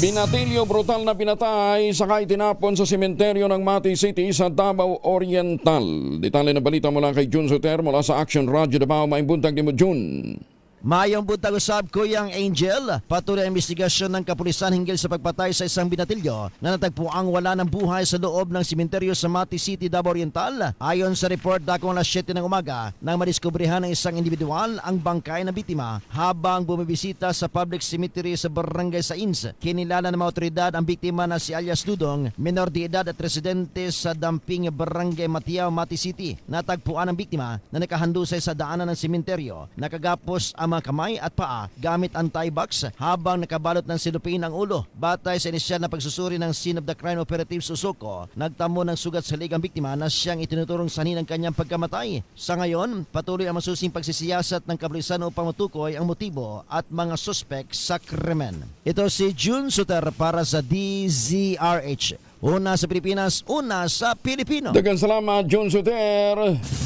Binatilyo brutal na pinatay sakay tinapon sa sementeryo ng Mati City sa Davao Oriental. Detalye na balita mula kay Jun Soter mula sa Action Radio Davao. Maimbuntag ni mo Jun. Mayong buntag usab Kuyang Angel, patuloy ang investigasyon ng kapulisan hinggil sa pagpatay sa isang binatilyo na natagpuang wala ng buhay sa loob ng simenteryo sa Mati City, Davao Oriental. Ayon sa report, dakong alas 7 ng umaga nang madiskubrihan ng isang individual ang bangkay ng biktima habang bumibisita sa public cemetery sa Barangay Sains. Kinilala ng mga otoridad ang biktima na si alias Dudong, menor de edad at residente sa Damping Barangay Matiao, Mati City. Natagpuan ang biktima na nakahandusay sa daanan ng sementeryo. Nakagapos ang mga kamay at paa gamit ang tie box habang nakabalot ng silupin ang ulo. Batay sa inisyal na pagsusuri ng Scene of the Crime Operative Susuko, nagtamo ng sugat sa leg ang biktima na siyang itinuturong sanhin ng kanyang pagkamatay. Sa ngayon, patuloy ang masusing pagsisiyasat ng kapulisan upang matukoy ang motibo at mga suspek sa krimen. Ito si June Suter para sa DZRH. Una sa Pilipinas, una sa Pilipino. Dagan salamat Jun Soter.